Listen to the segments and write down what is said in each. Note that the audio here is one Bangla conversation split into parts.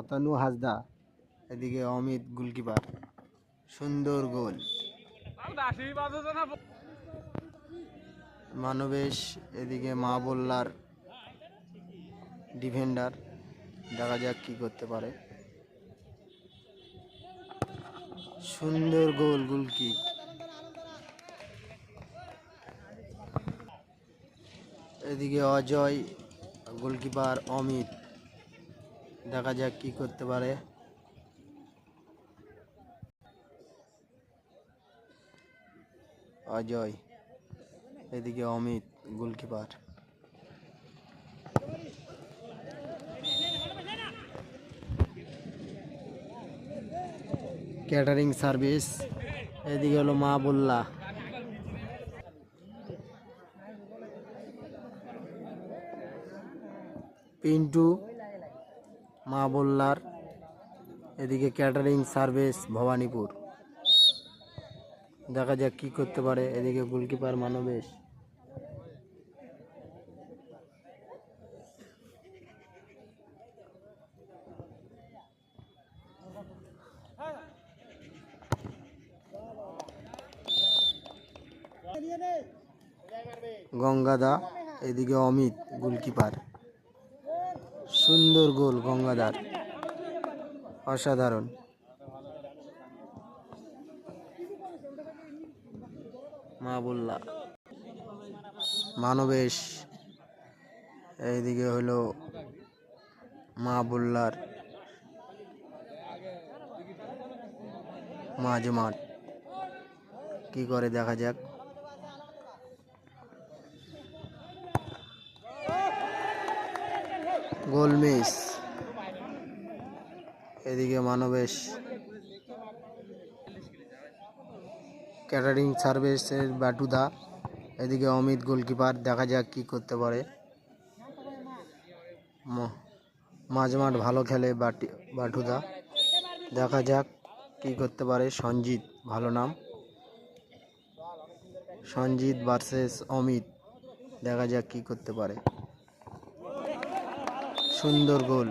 অতনু হাসদা, এদিকে অমিত গোলকিপার। সুন্দর গোল। মানবেশ, এদিকে মা বল্লার ডিফেন্ডার। দেখা যাক কি করতে পারে। সুন্দর গোল গোলকি এদিকে অজয়, গোলকিপার অমিত। দেখা যাক কি করতে পারে। অজয়, এদিকে অমিত, গোলকিপার। ক্যাটারিং সার্ভিস এদিকে হলো মা বল্লা। পিন্টু মা বল্লার। এদিকে ক্যাটারিং সার্ভিস ভবানীপুর। দেখা যাক কি করতে পারে এদিকে গোলকিপার মানবেশ। গঙ্গাদা, এদিকে অমিত, গোলকিপার। সুন্দর গোল, গঙ্গাধার। অসাধারণ। মা বললা মানবেশ। এইদিকে হলো মা বললার মাঝ মাঠ কি করে দেখা যাক? গোল মিস এদিকে মানবেশ ক্যাটারিং সার্ভিসের বাটুদা এদিকে অমিত গোলকিপার, দেখা যাক কি করতে পারে। মাঝমাঠ ভালো খেলে বাটি বাটুদা দেখা যাক কি করতে পারে সঞ্জিত, ভালো নাম। সঞ্জিত ভার্সেস অমিত, দেখা যাক কি করতে পারে। সুন্দর গোল।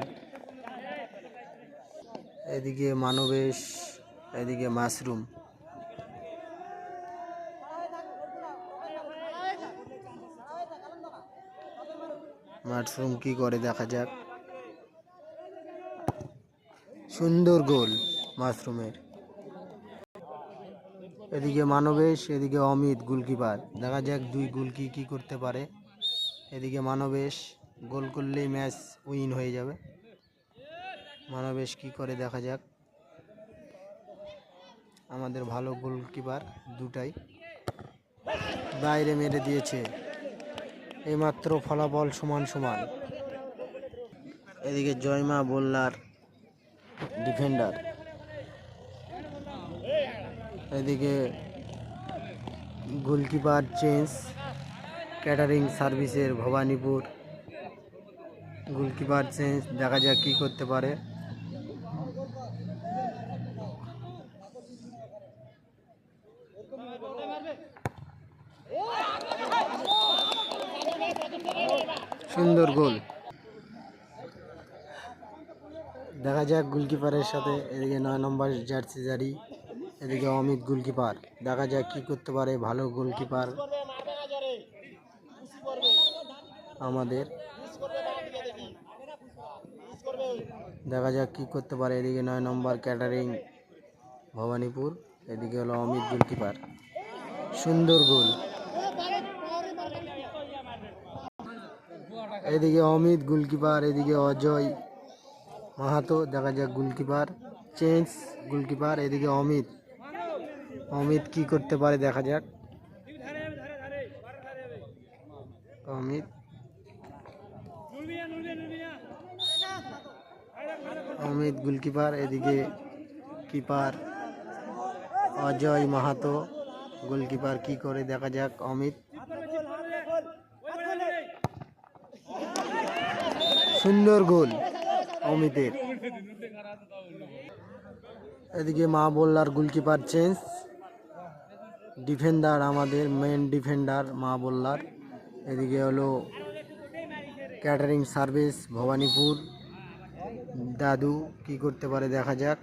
এদিকে মানবেশ, এদিকে মাশরুম মাশরুম কি করে দেখা যাক। সুন্দর গোল মাশরুমের এদিকে মানবেশ, এদিকে অমিত গোলকিপার। দেখা যাক দুই গোলকি কি করতে পারে। এদিকে মানবেশ। গোল করলেই ম্যাচ উইন হয়ে যাবে। মানবেশ কি করে দেখা যাক। আমাদের ভালো গোলকিপার দুটাই। বাইরে মেরে দিয়েছে। এইমাত্র ফলাফল সমান সমান। এদিকে জয়মা বোল্লার ডিফেন্ডার। এদিকে গোলকিপার চেঞ্জ ক্যাটারিং সার্ভিসের ভবানীপুর। গোলকিপার চেঞ্জ দেখা যাক কী করতে পারে। সুন্দর গোল দেখা যাক গোলকিপারের সাথে, এদিকে নয় নম্বর জার্সি জারি, এদিকে অমিত গোলকিপার দেখা যাক কি করতে পারে, ভালো গোলকিপার আমাদের দেখা যাক কি করতে পারে এদিকে নয় নম্বর ক্যাটারিং ভবানীপুর, এদিকে হলো অমিত গোলকিপার সুন্দর গোল। এদিকে অমিত গোলকিপার এদিকে অজয় মাহাতো, দেখা যাক গোলকিপার চেঞ্জ গোলকিপার এদিকে অমিত। অমিত কি করতে পারে দেখা যাক। অমিত অমিত গোলকিপার, এদিকে কিপার অজয় মাহাতো, গোলকিপার কি করে দেখা যাক, অমিত। সুন্দর গোল অমিতের। এদিকে মা বল্লার গোলকিপার চেঞ্জ। ডিফেন্ডার আমাদের মেন ডিফেন্ডার মা বল্লার। এদিকে হলো ক্যাটারিং সার্ভিস ভবানীপুর। দাদু কি করতে পারে দেখা যাক।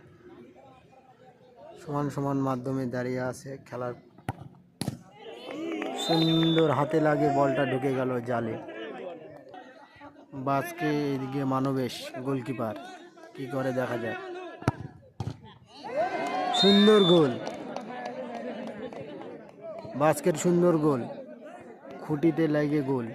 সমান সমান মাধ্যমে দাঁড়িয়ে আছে খেলার। সুন্দর হাতে লাগে বলটা ঢুকে গেল জালে। বাসকে এদিকে মানবেশ, গোলকিপার। কি করে দেখা যাক। সুন্দর গোল। বাস্কেট সুন্দর গোল। খুঁটিতে লাগে গোল।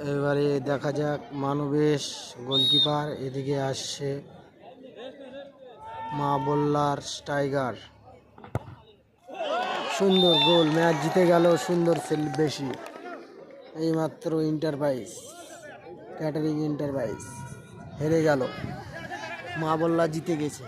এবারে দেখা যাক, মানবেশ গোলকিপার এদিকে আসছে মা বল্লার স্টাইগার সুন্দর গোল, ম্যাচ জিতে গেল সুন্দর সেল বেশি। এইমাত্র ইন্টারপ্রাইজ ক্যাটারিং ইন্টারপ্রাইজ হেরে গেল। মা বল্লা জিতে গেছে।